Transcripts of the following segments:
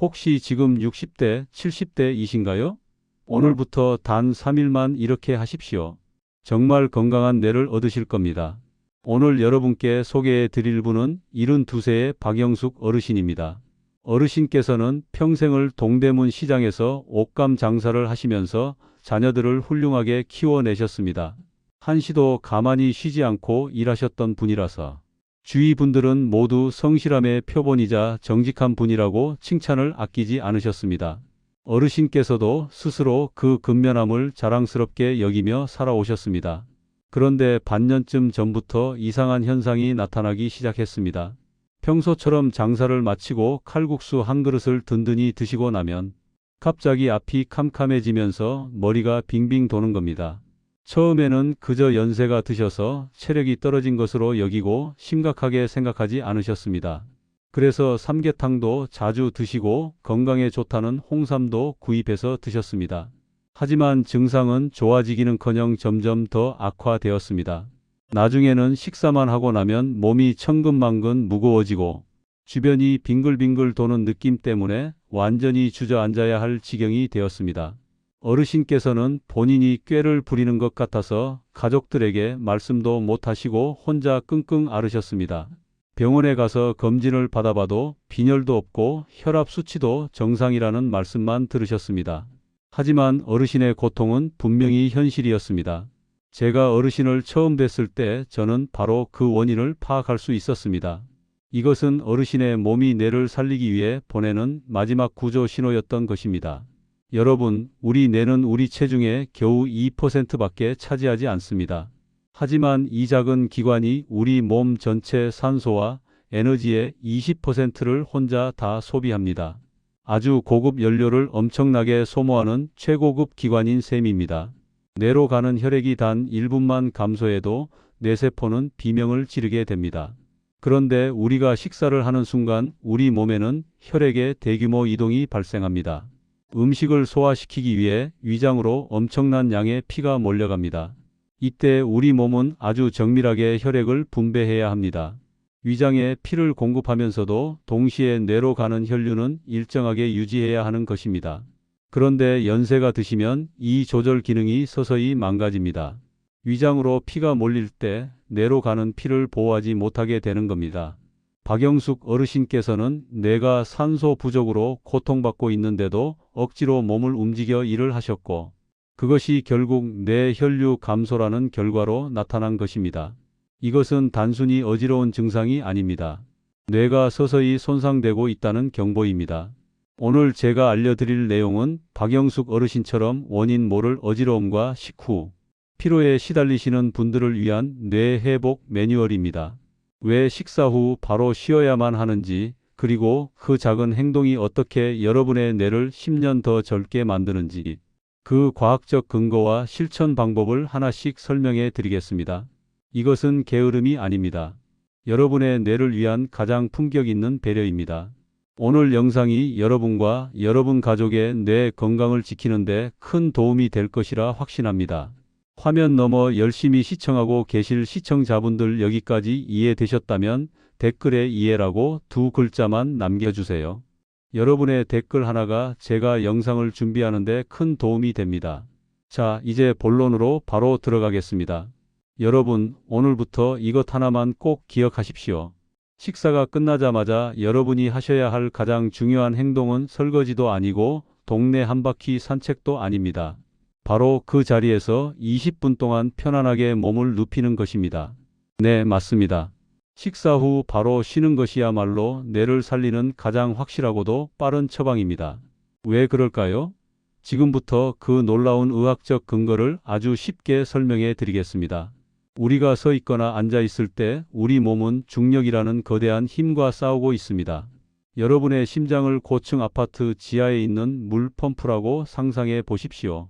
혹시 지금 60대, 70대이신가요? 오늘부터 단 3일만 이렇게 하십시오. 정말 건강한 뇌를 얻으실 겁니다. 오늘 여러분께 소개해 드릴 분은 72세의 박영숙 어르신입니다. 어르신께서는 평생을 동대문 시장에서 옷감 장사를 하시면서 자녀들을 훌륭하게 키워내셨습니다. 한시도 가만히 쉬지 않고 일하셨던 분이라서 주위 분들은 모두 성실함의 표본이자 정직한 분이라고 칭찬을 아끼지 않으셨습니다. 어르신께서도 스스로 그 근면함을 자랑스럽게 여기며 살아오셨습니다. 그런데 반년쯤 전부터 이상한 현상이 나타나기 시작했습니다. 평소처럼 장사를 마치고 칼국수 한 그릇을 든든히 드시고 나면 갑자기 앞이 캄캄해지면서 머리가 빙빙 도는 겁니다. 처음에는 그저 연세가 드셔서 체력이 떨어진 것으로 여기고 심각하게 생각하지 않으셨습니다. 그래서 삼계탕도 자주 드시고 건강에 좋다는 홍삼도 구입해서 드셨습니다. 하지만 증상은 좋아지기는커녕 점점 더 악화되었습니다. 나중에는 식사만 하고 나면 몸이 천근만근 무거워지고 주변이 빙글빙글 도는 느낌 때문에 완전히 주저앉아야 할 지경이 되었습니다. 어르신께서는 본인이 꾀를 부리는 것 같아서 가족들에게 말씀도 못하시고 혼자 끙끙 앓으셨습니다. 병원에 가서 검진을 받아봐도 빈혈도 없고 혈압 수치도 정상이라는 말씀만 들으셨습니다. 하지만 어르신의 고통은 분명히 현실이었습니다. 제가 어르신을 처음 뵀을 때 저는 바로 그 원인을 파악할 수 있었습니다. 이것은 어르신의 몸이 뇌를 살리기 위해 보내는 마지막 구조 신호였던 것입니다. 여러분, 우리 뇌는 우리 체중의 겨우 2%밖에 차지하지 않습니다. 하지만 이 작은 기관이 우리 몸 전체 산소와 에너지의 20%를 혼자 다 소비합니다. 아주 고급 연료를 엄청나게 소모하는 최고급 기관인 셈입니다. 뇌로 가는 혈액이 단 1분만 감소해도 뇌세포는 비명을 지르게 됩니다. 그런데 우리가 식사를 하는 순간 우리 몸에는 혈액의 대규모 이동이 발생합니다. 음식을 소화시키기 위해 위장으로 엄청난 양의 피가 몰려갑니다. 이때 우리 몸은 아주 정밀하게 혈액을 분배해야 합니다. 위장에 피를 공급하면서도 동시에 뇌로 가는 혈류는 일정하게 유지해야 하는 것입니다. 그런데 연세가 드시면 이 조절 기능이 서서히 망가집니다. 위장으로 피가 몰릴 때 뇌로 가는 피를 보호하지 못하게 되는 겁니다. 박영숙 어르신께서는 뇌가 산소 부족으로 고통받고 있는데도 억지로 몸을 움직여 일을 하셨고 그것이 결국 뇌 혈류 감소라는 결과로 나타난 것입니다. 이것은 단순히 어지러운 증상이 아닙니다. 뇌가 서서히 손상되고 있다는 경보입니다. 오늘 제가 알려드릴 내용은 박영숙 어르신처럼 원인 모를 어지러움과 식후, 피로에 시달리시는 분들을 위한 뇌 회복 매뉴얼입니다. 왜 식사 후 바로 쉬어야만 하는지, 그리고 그 작은 행동이 어떻게 여러분의 뇌를 10년 더 젊게 만드는지, 그 과학적 근거와 실천 방법을 하나씩 설명해 드리겠습니다. 이것은 게으름이 아닙니다. 여러분의 뇌를 위한 가장 품격 있는 배려입니다. 오늘 영상이 여러분과 여러분 가족의 뇌 건강을 지키는데 큰 도움이 될 것이라 확신합니다. 화면 너머 열심히 시청하고 계실 시청자분들 여기까지 이해되셨다면 댓글에 이해라고 두 글자만 남겨주세요. 여러분의 댓글 하나가 제가 영상을 준비하는데 큰 도움이 됩니다. 자, 이제 본론으로 바로 들어가겠습니다. 여러분, 오늘부터 이것 하나만 꼭 기억하십시오. 식사가 끝나자마자 여러분이 하셔야 할 가장 중요한 행동은 설거지도 아니고 동네 한 바퀴 산책도 아닙니다. 바로 그 자리에서 20분 동안 편안하게 몸을 눕히는 것입니다. 네, 맞습니다. 식사 후 바로 쉬는 것이야말로 뇌를 살리는 가장 확실하고도 빠른 처방입니다. 왜 그럴까요? 지금부터 그 놀라운 의학적 근거를 아주 쉽게 설명해 드리겠습니다. 우리가 서 있거나 앉아 있을 때 우리 몸은 중력이라는 거대한 힘과 싸우고 있습니다. 여러분의 심장을 고층 아파트 지하에 있는 물 펌프라고 상상해 보십시오.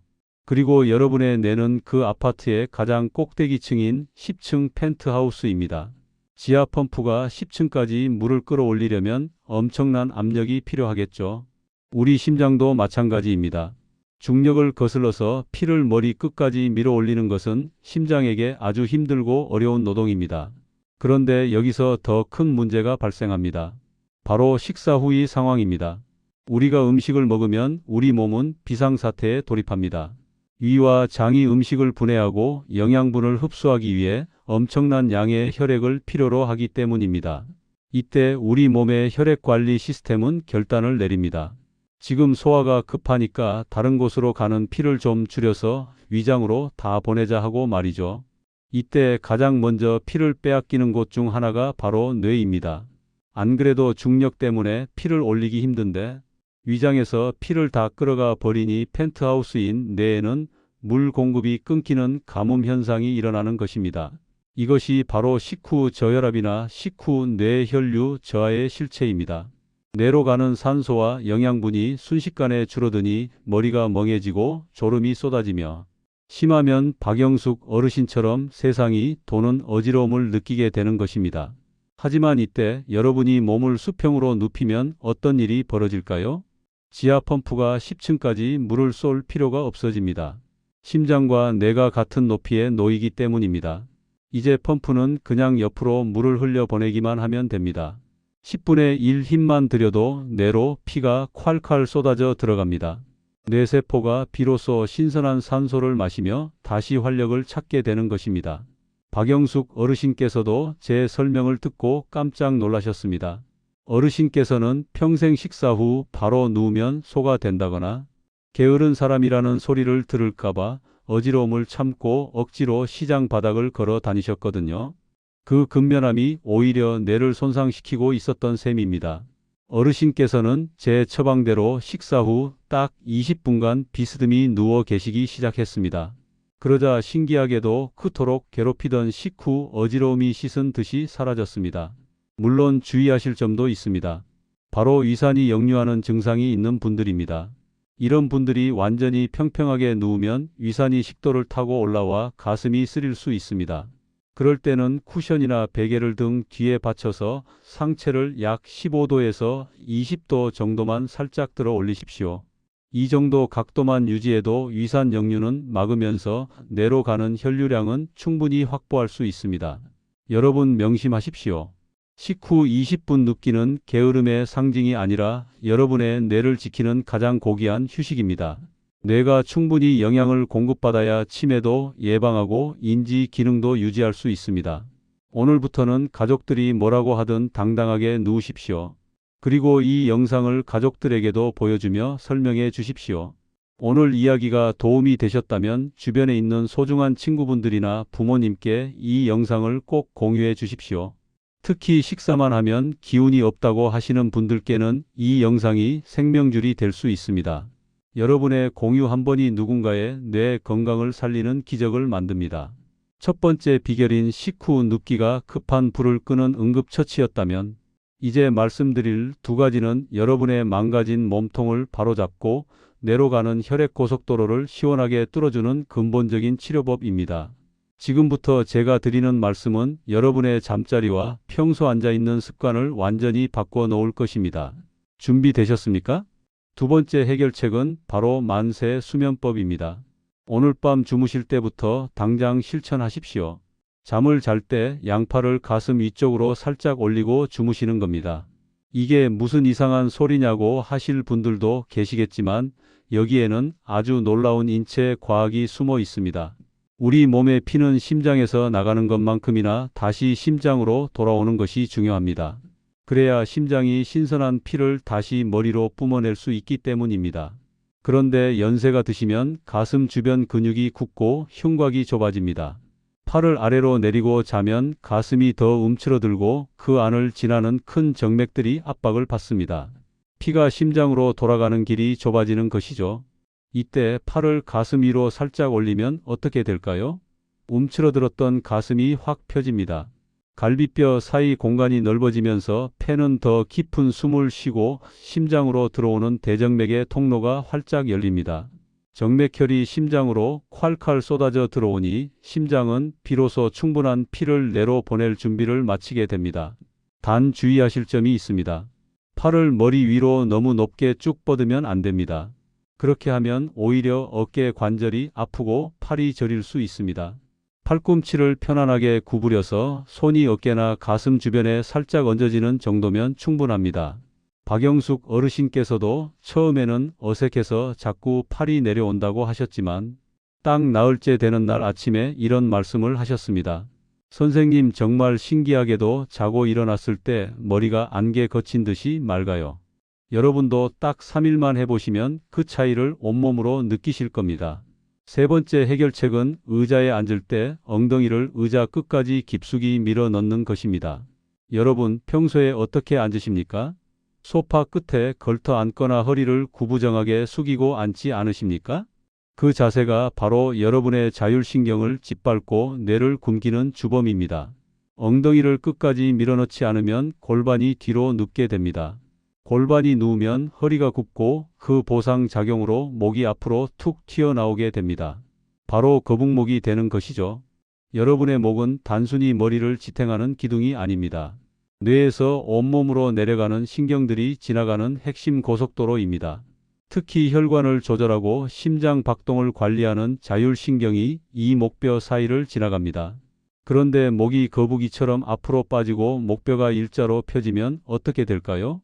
그리고 여러분의 뇌는 그 아파트의 가장 꼭대기층인 10층 펜트하우스입니다. 지하 펌프가 10층까지 물을 끌어올리려면 엄청난 압력이 필요하겠죠. 우리 심장도 마찬가지입니다. 중력을 거슬러서 피를 머리 끝까지 밀어 올리는 것은 심장에게 아주 힘들고 어려운 노동입니다. 그런데 여기서 더 큰 문제가 발생합니다. 바로 식사 후의 상황입니다. 우리가 음식을 먹으면 우리 몸은 비상사태에 돌입합니다. 위와 장이 음식을 분해하고 영양분을 흡수하기 위해 엄청난 양의 혈액을 필요로 하기 때문입니다. 이때 우리 몸의 혈액 관리 시스템은 결단을 내립니다. 지금 소화가 급하니까 다른 곳으로 가는 피를 좀 줄여서 위장으로 다 보내자 하고 말이죠. 이때 가장 먼저 피를 빼앗기는 곳 중 하나가 바로 뇌입니다. 안 그래도 중력 때문에 피를 올리기 힘든데 위장에서 피를 다 끌어가 버리니 펜트하우스인 뇌에는 물 공급이 끊기는 가뭄 현상이 일어나는 것입니다. 이것이 바로 식후 저혈압이나 식후 뇌혈류 저하의 실체입니다. 뇌로 가는 산소와 영양분이 순식간에 줄어드니 머리가 멍해지고 졸음이 쏟아지며 심하면 박영숙 어르신처럼 세상이 도는 어지러움을 느끼게 되는 것입니다. 하지만 이때 여러분이 몸을 수평으로 눕히면 어떤 일이 벌어질까요? 지하 펌프가 10층까지 물을 쏠 필요가 없어집니다. 심장과 뇌가 같은 높이에 놓이기 때문입니다. 이제 펌프는 그냥 옆으로 물을 흘려 보내기만 하면 됩니다. 10분의 1 힘만 들여도 뇌로 피가 콸콸 쏟아져 들어갑니다. 뇌세포가 비로소 신선한 산소를 마시며 다시 활력을 찾게 되는 것입니다. 박영숙 어르신께서도 제 설명을 듣고 깜짝 놀라셨습니다. 어르신께서는 평생 식사 후 바로 누우면 소가 된다거나 게으른 사람이라는 소리를 들을까봐 어지러움을 참고 억지로 시장 바닥을 걸어 다니셨거든요. 그 근면함이 오히려 뇌를 손상시키고 있었던 셈입니다. 어르신께서는 제 처방대로 식사 후 딱 20분간 비스듬히 누워 계시기 시작했습니다. 그러자 신기하게도 그토록 괴롭히던 식후 어지러움이 씻은 듯이 사라졌습니다. 물론 주의하실 점도 있습니다. 바로 위산이 역류하는 증상이 있는 분들입니다. 이런 분들이 완전히 평평하게 누우면 위산이 식도를 타고 올라와 가슴이 쓰릴 수 있습니다. 그럴 때는 쿠션이나 베개를 등 뒤에 받쳐서 상체를 약 15도에서 20도 정도만 살짝 들어 올리십시오. 이 정도 각도만 유지해도 위산 역류는 막으면서 뇌로 가는 혈류량은 충분히 확보할 수 있습니다. 여러분 명심하십시오. 식후 20분 눕기는 게으름의 상징이 아니라 여러분의 뇌를 지키는 가장 고귀한 휴식입니다. 뇌가 충분히 영양을 공급받아야 치매도 예방하고 인지 기능도 유지할 수 있습니다. 오늘부터는 가족들이 뭐라고 하든 당당하게 누우십시오. 그리고 이 영상을 가족들에게도 보여주며 설명해 주십시오. 오늘 이야기가 도움이 되셨다면 주변에 있는 소중한 친구분들이나 부모님께 이 영상을 꼭 공유해 주십시오. 특히 식사만 하면 기운이 없다고 하시는 분들께는 이 영상이 생명줄이 될 수 있습니다. 여러분의 공유 한 번이 누군가의 뇌 건강을 살리는 기적을 만듭니다. 첫 번째 비결인 식후 눕기가 급한 불을 끄는 응급처치였다면 이제 말씀드릴 두 가지는 여러분의 망가진 몸통을 바로잡고 뇌로 가는 혈액 고속도로를 시원하게 뚫어주는 근본적인 치료법입니다. 지금부터 제가 드리는 말씀은 여러분의 잠자리와 평소 앉아 있는 습관을 완전히 바꿔 놓을 것입니다. 준비되셨습니까? 두 번째 해결책은 바로 만세 수면법입니다. 오늘 밤 주무실 때부터 당장 실천하십시오. 잠을 잘 때 양팔을 가슴 위쪽으로 살짝 올리고 주무시는 겁니다. 이게 무슨 이상한 소리냐고 하실 분들도 계시겠지만 여기에는 아주 놀라운 인체 과학이 숨어 있습니다. 우리 몸의 피는 심장에서 나가는 것만큼이나 다시 심장으로 돌아오는 것이 중요합니다. 그래야 심장이 신선한 피를 다시 머리로 뿜어낼 수 있기 때문입니다. 그런데 연세가 드시면 가슴 주변 근육이 굳고 흉곽이 좁아집니다. 팔을 아래로 내리고 자면 가슴이 더 움츠러들고 그 안을 지나는 큰 정맥들이 압박을 받습니다. 피가 심장으로 돌아가는 길이 좁아지는 것이죠. 이때 팔을 가슴 위로 살짝 올리면 어떻게 될까요? 움츠러들었던 가슴이 확 펴집니다. 갈비뼈 사이 공간이 넓어지면서 폐는 더 깊은 숨을 쉬고 심장으로 들어오는 대정맥의 통로가 활짝 열립니다. 정맥혈이 심장으로 콸콸 쏟아져 들어오니 심장은 비로소 충분한 피를 뇌로 보낼 준비를 마치게 됩니다. 단 주의하실 점이 있습니다. 팔을 머리 위로 너무 높게 쭉 뻗으면 안 됩니다. 그렇게 하면 오히려 어깨 관절이 아프고 팔이 저릴 수 있습니다. 팔꿈치를 편안하게 구부려서 손이 어깨나 가슴 주변에 살짝 얹어지는 정도면 충분합니다. 박영숙 어르신께서도 처음에는 어색해서 자꾸 팔이 내려온다고 하셨지만 딱 나흘째 되는 날 아침에 이런 말씀을 하셨습니다. 선생님 정말 신기하게도 자고 일어났을 때 머리가 안개 거친 듯이 맑아요. 여러분도 딱 3일만 해보시면 그 차이를 온몸으로 느끼실 겁니다. 세 번째 해결책은 의자에 앉을 때 엉덩이를 의자 끝까지 깊숙이 밀어 넣는 것입니다. 여러분 평소에 어떻게 앉으십니까? 소파 끝에 걸터 앉거나 허리를 구부정하게 숙이고 앉지 않으십니까? 그 자세가 바로 여러분의 자율신경을 짓밟고 뇌를 굶기는 주범입니다. 엉덩이를 끝까지 밀어넣지 않으면 골반이 뒤로 눕게 됩니다. 골반이 누우면 허리가 굽고 그 보상 작용으로 목이 앞으로 툭 튀어나오게 됩니다. 바로 거북목이 되는 것이죠. 여러분의 목은 단순히 머리를 지탱하는 기둥이 아닙니다. 뇌에서 온몸으로 내려가는 신경들이 지나가는 핵심 고속도로입니다. 특히 혈관을 조절하고 심장 박동을 관리하는 자율신경이 이 목뼈 사이를 지나갑니다. 그런데 목이 거북이처럼 앞으로 빠지고 목뼈가 일자로 펴지면 어떻게 될까요?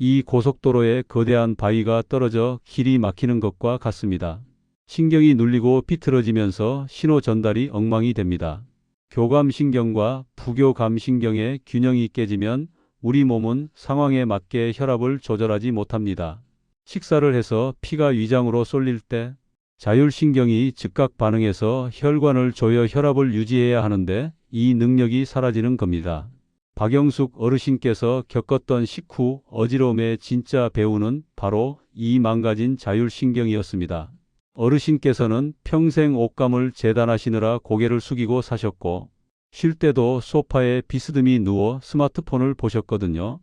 이 고속도로에 거대한 바위가 떨어져 길이 막히는 것과 같습니다. 신경이 눌리고 비틀어지면서 신호 전달이 엉망이 됩니다. 교감신경과 부교감신경의 균형이 깨지면 우리 몸은 상황에 맞게 혈압을 조절하지 못합니다. 식사를 해서 피가 위장으로 쏠릴 때 자율신경이 즉각 반응해서 혈관을 조여 혈압을 유지해야 하는데 이 능력이 사라지는 겁니다. 박영숙 어르신께서 겪었던 식후 어지러움의 진짜 배우는 바로 이 망가진 자율신경이었습니다. 어르신께서는 평생 옷감을 재단하시느라 고개를 숙이고 사셨고 쉴 때도 소파에 비스듬히 누워 스마트폰을 보셨거든요.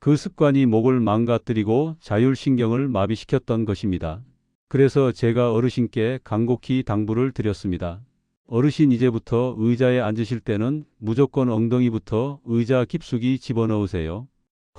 그 습관이 목을 망가뜨리고 자율신경을 마비시켰던 것입니다. 그래서 제가 어르신께 간곡히 당부를 드렸습니다. 어르신 이제부터 의자에 앉으실 때는 무조건 엉덩이부터 의자 깊숙이 집어넣으세요.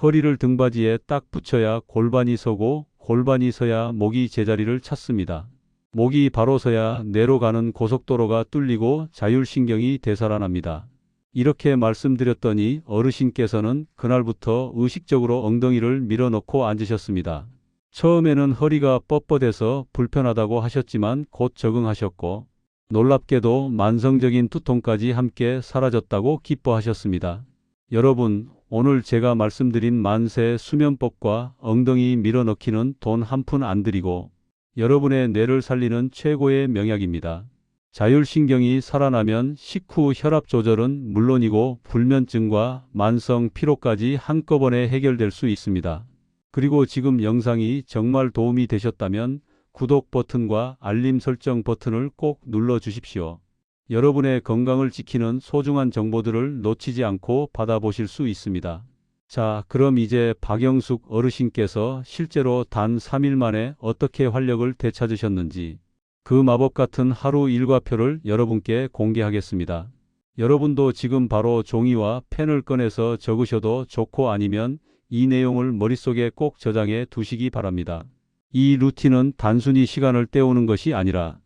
허리를 등받이에 딱 붙여야 골반이 서고 골반이 서야 목이 제자리를 찾습니다. 목이 바로 서야 뇌로 가는 고속도로가 뚫리고 자율신경이 되살아납니다. 이렇게 말씀드렸더니 어르신께서는 그날부터 의식적으로 엉덩이를 밀어넣고 앉으셨습니다. 처음에는 허리가 뻣뻣해서 불편하다고 하셨지만 곧 적응하셨고 놀랍게도 만성적인 두통까지 함께 사라졌다고 기뻐하셨습니다. 여러분, 오늘 제가 말씀드린 만세 수면법과 엉덩이 밀어넣기는 돈 한 푼 안 들이고 여러분의 뇌를 살리는 최고의 명약입니다. 자율신경이 살아나면 식후 혈압 조절은 물론이고 불면증과 만성 피로까지 한꺼번에 해결될 수 있습니다. 그리고 지금 영상이 정말 도움이 되셨다면 구독 버튼과 알림 설정 버튼을 꼭 눌러 주십시오. 여러분의 건강을 지키는 소중한 정보들을 놓치지 않고 받아보실 수 있습니다. 자, 그럼 이제 박영숙 어르신께서 실제로 단 3일 만에 어떻게 활력을 되찾으셨는지 그 마법 같은 하루 일과표를 여러분께 공개하겠습니다. 여러분도 지금 바로 종이와 펜을 꺼내서 적으셔도 좋고 아니면 이 내용을 머릿속에 꼭 저장해 두시기 바랍니다. 이 루틴은 단순히 시간을 때우는 것이 아니라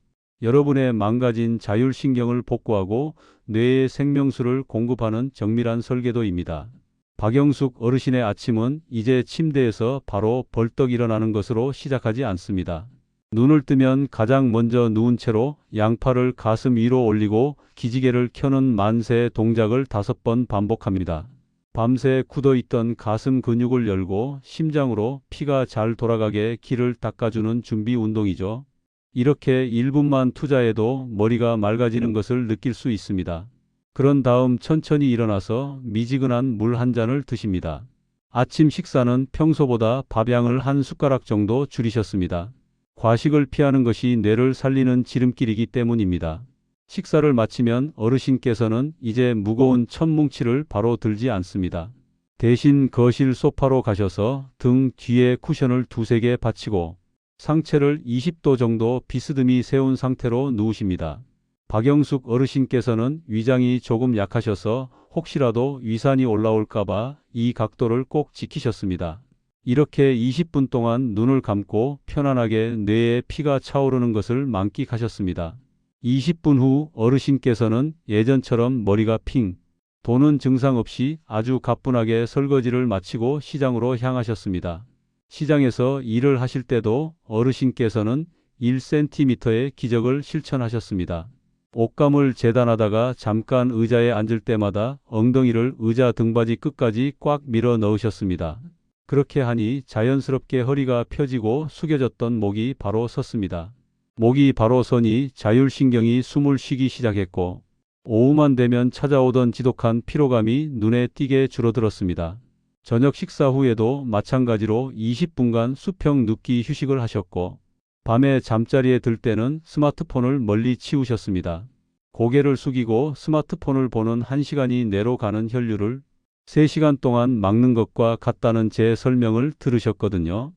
여러분의 망가진 자율신경을 복구하고 뇌의 생명수를 공급하는 정밀한 설계도입니다. 박영숙 어르신의 아침은 이제 침대에서 바로 벌떡 일어나는 것으로 시작하지 않습니다. 눈을 뜨면 가장 먼저 누운 채로 양팔을 가슴 위로 올리고 기지개를 켜는 만세 동작을 다섯 번 반복합니다. 밤새 굳어있던 가슴 근육을 열고 심장으로 피가 잘 돌아가게 길을 닦아주는 준비 운동이죠. 이렇게 1분만 투자해도 머리가 맑아지는 것을 느낄 수 있습니다. 그런 다음 천천히 일어나서 미지근한 물 한 잔을 드십니다. 아침 식사는 평소보다 밥양을 한 숟가락 정도 줄이셨습니다. 과식을 피하는 것이 뇌를 살리는 지름길이기 때문입니다. 식사를 마치면 어르신께서는 이제 무거운 천뭉치를 바로 들지 않습니다. 대신 거실 소파로 가셔서 등 뒤에 쿠션을 두세 개 받치고 상체를 20도 정도 비스듬히 세운 상태로 누우십니다. 박영숙 어르신께서는 위장이 조금 약하셔서 혹시라도 위산이 올라올까봐 이 각도를 꼭 지키셨습니다. 이렇게 20분 동안 눈을 감고 편안하게 뇌에 피가 차오르는 것을 만끽하셨습니다. 20분 후 어르신께서는 예전처럼 머리가 핑 돈은 증상 없이 아주 가뿐하게 설거지를 마치고 시장으로 향하셨습니다. 시장에서 일을 하실 때도 어르신께서는 1cm의 기적을 실천하셨습니다. 옷감을 재단하다가 잠깐 의자에 앉을 때마다 엉덩이를 의자 등받이 끝까지 꽉 밀어 넣으셨습니다. 그렇게 하니 자연스럽게 허리가 펴지고 숙여졌던 목이 바로 섰습니다. 목이 바로 서니 자율신경이 숨을 쉬기 시작했고 오후만 되면 찾아오던 지독한 피로감이 눈에 띄게 줄어들었습니다. 저녁 식사 후에도 마찬가지로 20분간 수평 눕기 휴식을 하셨고 밤에 잠자리에 들 때는 스마트폰을 멀리 치우셨습니다. 고개를 숙이고 스마트폰을 보는 1시간이 내로 가는 혈류를 3시간 동안 막는 것과 같다는 제 설명을 들으셨거든요.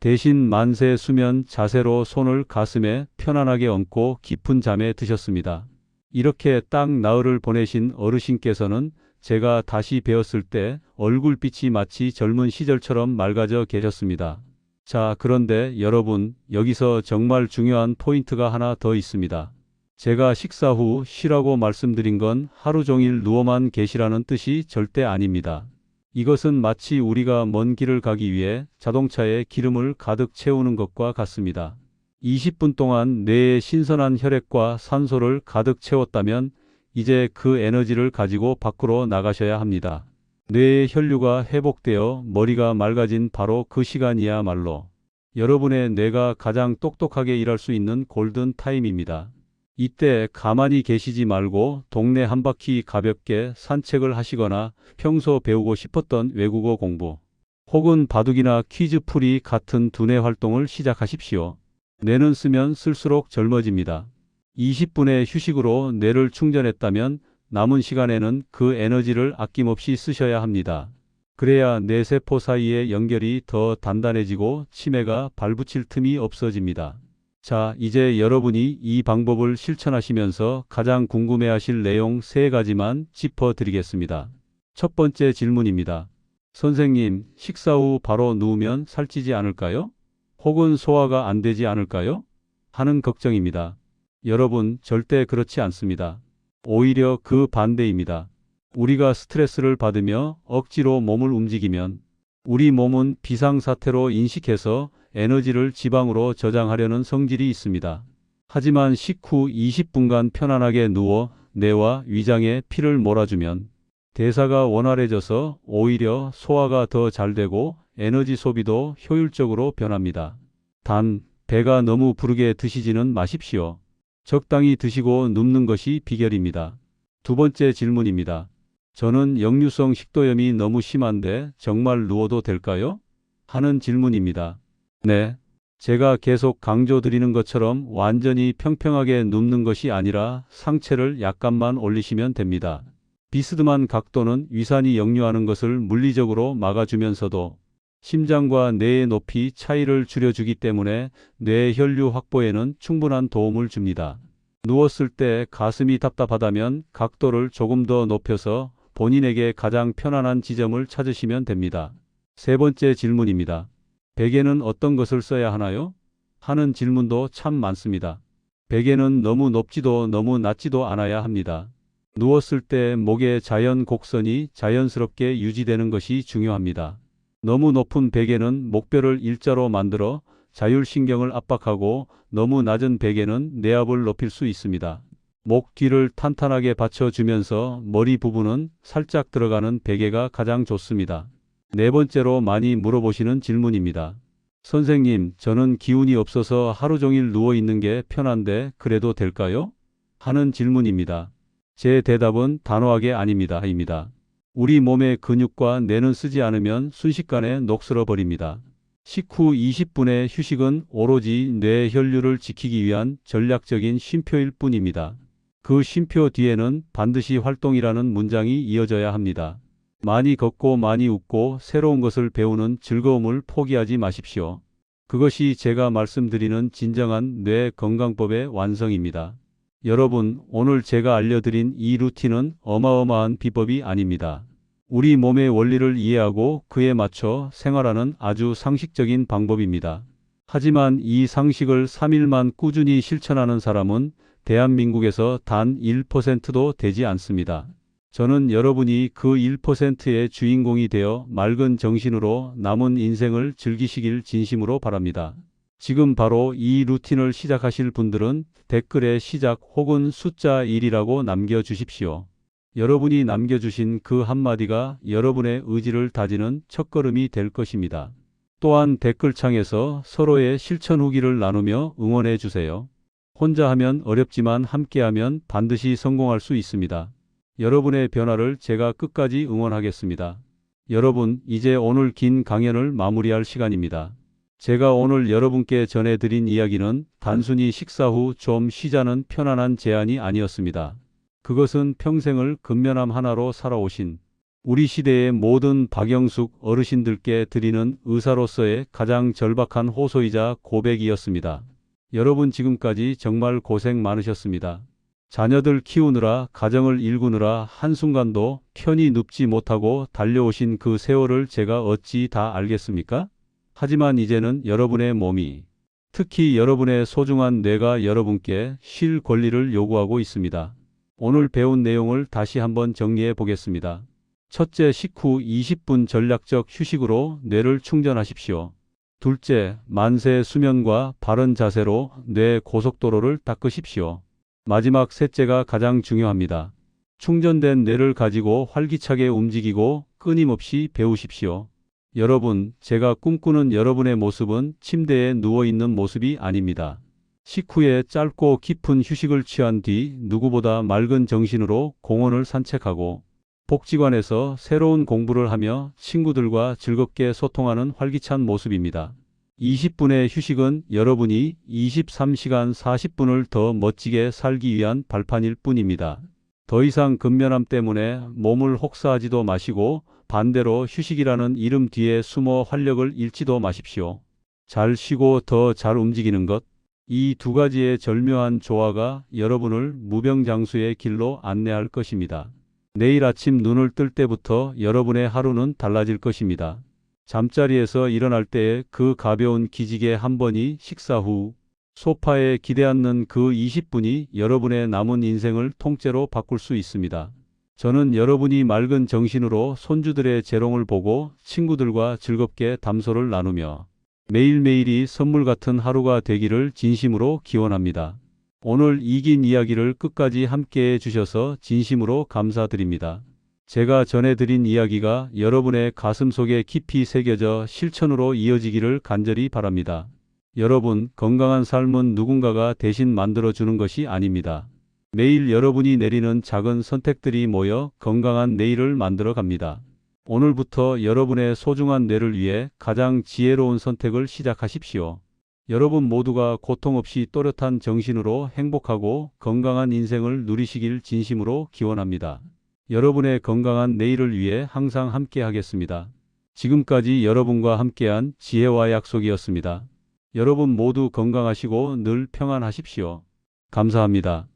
대신 만세 수면 자세로 손을 가슴에 편안하게 얹고 깊은 잠에 드셨습니다. 이렇게 딱 나흘을 보내신 어르신께서는 제가 다시 배웠을 때 얼굴빛이 마치 젊은 시절처럼 맑아져 계셨습니다. 자, 그런데 여러분, 여기서 정말 중요한 포인트가 하나 더 있습니다. 제가 식사 후 쉬라고 말씀드린 건 하루 종일 누워만 계시라는 뜻이 절대 아닙니다. 이것은 마치 우리가 먼 길을 가기 위해 자동차에 기름을 가득 채우는 것과 같습니다. 20분 동안 뇌에 신선한 혈액과 산소를 가득 채웠다면 이제 그 에너지를 가지고 밖으로 나가셔야 합니다. 뇌의 혈류가 회복되어 머리가 맑아진 바로 그 시간이야말로 여러분의 뇌가 가장 똑똑하게 일할 수 있는 골든 타임입니다. 이때 가만히 계시지 말고 동네 한 바퀴 가볍게 산책을 하시거나 평소 배우고 싶었던 외국어 공부 혹은 바둑이나 퀴즈풀이 같은 두뇌 활동을 시작하십시오. 뇌는 쓰면 쓸수록 젊어집니다. 20분의 휴식으로 뇌를 충전했다면 남은 시간에는 그 에너지를 아낌없이 쓰셔야 합니다. 그래야 뇌세포 사이의 연결이 더 단단해지고 치매가 발붙일 틈이 없어집니다. 자, 이제 여러분이 이 방법을 실천하시면서 가장 궁금해하실 내용 세 가지만 짚어드리겠습니다. 첫 번째 질문입니다. 선생님, 식사 후 바로 누우면 살찌지 않을까요? 혹은 소화가 안 되지 않을까요? 하는 걱정입니다. 여러분, 절대 그렇지 않습니다. 오히려 그 반대입니다. 우리가 스트레스를 받으며 억지로 몸을 움직이면 우리 몸은 비상사태로 인식해서 에너지를 지방으로 저장하려는 성질이 있습니다. 하지만 식후 20분간 편안하게 누워 뇌와 위장에 피를 몰아주면 대사가 원활해져서 오히려 소화가 더 잘 되고 에너지 소비도 효율적으로 변합니다. 단, 배가 너무 부르게 드시지는 마십시오. 적당히 드시고 눕는 것이 비결입니다. 두 번째 질문입니다. 저는 역류성 식도염이 너무 심한데 정말 누워도 될까요? 하는 질문입니다. 네. 제가 계속 강조드리는 것처럼 완전히 평평하게 눕는 것이 아니라 상체를 약간만 올리시면 됩니다. 비스듬한 각도는 위산이 역류하는 것을 물리적으로 막아주면서도 심장과 뇌의 높이 차이를 줄여주기 때문에 뇌 혈류 확보에는 충분한 도움을 줍니다. 누웠을 때 가슴이 답답하다면 각도를 조금 더 높여서 본인에게 가장 편안한 지점을 찾으시면 됩니다. 세 번째 질문입니다. 베개는 어떤 것을 써야 하나요? 하는 질문도 참 많습니다. 베개는 너무 높지도 너무 낮지도 않아야 합니다. 누웠을 때 목의 자연 곡선이 자연스럽게 유지되는 것이 중요합니다. 너무 높은 베개는 목뼈를 일자로 만들어 자율신경을 압박하고 너무 낮은 베개는 내압을 높일 수 있습니다. 목 뒤를 탄탄하게 받쳐주면서 머리 부분은 살짝 들어가는 베개가 가장 좋습니다. 네 번째로 많이 물어보시는 질문입니다. 선생님, 저는 기운이 없어서 하루 종일 누워 있는 게 편한데 그래도 될까요? 하는 질문입니다. 제 대답은 단호하게 아닙니다. 입니다. 우리 몸의 근육과 뇌는 쓰지 않으면 순식간에 녹슬어 버립니다. 식후 20분의 휴식은 오로지 뇌 혈류를 지키기 위한 전략적인 쉼표일 뿐입니다. 그 쉼표 뒤에는 반드시 활동이라는 문장이 이어져야 합니다. 많이 걷고 많이 웃고 새로운 것을 배우는 즐거움을 포기하지 마십시오. 그것이 제가 말씀드리는 진정한 뇌 건강법의 완성입니다. 여러분, 오늘 제가 알려드린 이 루틴은 어마어마한 비법이 아닙니다. 우리 몸의 원리를 이해하고 그에 맞춰 생활하는 아주 상식적인 방법입니다. 하지만 이 상식을 3일만 꾸준히 실천하는 사람은 대한민국에서 단 1%도 되지 않습니다. 저는 여러분이 그 1%의 주인공이 되어 맑은 정신으로 남은 인생을 즐기시길 진심으로 바랍니다. 지금 바로 이 루틴을 시작하실 분들은 댓글에 시작 혹은 숫자 1이라고 남겨주십시오. 여러분이 남겨주신 그 한마디가 여러분의 의지를 다지는 첫걸음이 될 것입니다. 또한 댓글창에서 서로의 실천 후기를 나누며 응원해 주세요. 혼자 하면 어렵지만 함께하면 반드시 성공할 수 있습니다. 여러분의 변화를 제가 끝까지 응원하겠습니다. 여러분, 이제 오늘 긴 강연을 마무리할 시간입니다. 제가 오늘 여러분께 전해드린 이야기는 단순히 식사 후 좀 쉬자는 편안한 제안이 아니었습니다. 그것은 평생을 근면함 하나로 살아오신 우리 시대의 모든 박영숙 어르신들께 드리는 의사로서의 가장 절박한 호소이자 고백이었습니다. 여러분 지금까지 정말 고생 많으셨습니다. 자녀들 키우느라 가정을 일구느라 한순간도 편히 눕지 못하고 달려오신 그 세월을 제가 어찌 다 알겠습니까? 하지만 이제는 여러분의 몸이 특히 여러분의 소중한 뇌가 여러분께 쉴 권리를 요구하고 있습니다. 오늘 배운 내용을 다시 한번 정리해 보겠습니다. 첫째, 식후 20분 전략적 휴식으로 뇌를 충전하십시오. 둘째, 만세 수면과 바른 자세로 뇌 고속도로를 닦으십시오. 마지막 셋째가 가장 중요합니다. 충전된 뇌를 가지고 활기차게 움직이고 끊임없이 배우십시오. 여러분, 제가 꿈꾸는 여러분의 모습은 침대에 누워 있는 모습이 아닙니다. 식후에 짧고 깊은 휴식을 취한 뒤 누구보다 맑은 정신으로 공원을 산책하고 복지관에서 새로운 공부를 하며 친구들과 즐겁게 소통하는 활기찬 모습입니다. 20분의 휴식은 여러분이 23시간 40분을 더 멋지게 살기 위한 발판일 뿐입니다. 더 이상 근면함 때문에 몸을 혹사하지도 마시고 반대로 휴식이라는 이름 뒤에 숨어 활력을 잃지도 마십시오. 잘 쉬고 더 잘 움직이는 것. 이 두 가지의 절묘한 조화가 여러분을 무병장수의 길로 안내할 것입니다. 내일 아침 눈을 뜰 때부터 여러분의 하루는 달라질 것입니다. 잠자리에서 일어날 때의 그 가벼운 기지개 한 번이 식사 후 소파에 기대앉는 그 20분이 여러분의 남은 인생을 통째로 바꿀 수 있습니다. 저는 여러분이 맑은 정신으로 손주들의 재롱을 보고 친구들과 즐겁게 담소를 나누며 매일매일이 선물 같은 하루가 되기를 진심으로 기원합니다. 오늘 이긴 이야기를 끝까지 함께 해 주셔서 진심으로 감사드립니다. 제가 전해드린 이야기가 여러분의 가슴 속에 깊이 새겨져 실천으로 이어지기를 간절히 바랍니다. 여러분, 건강한 삶은 누군가가 대신 만들어주는 것이 아닙니다. 매일 여러분이 내리는 작은 선택들이 모여 건강한 내일을 만들어 갑니다. 오늘부터 여러분의 소중한 뇌를 위해 가장 지혜로운 선택을 시작하십시오. 여러분 모두가 고통 없이 또렷한 정신으로 행복하고 건강한 인생을 누리시길 진심으로 기원합니다. 여러분의 건강한 내일을 위해 항상 함께 하겠습니다. 지금까지 여러분과 함께한 지혜와 약속이었습니다. 여러분 모두 건강하시고 늘 평안하십시오. 감사합니다.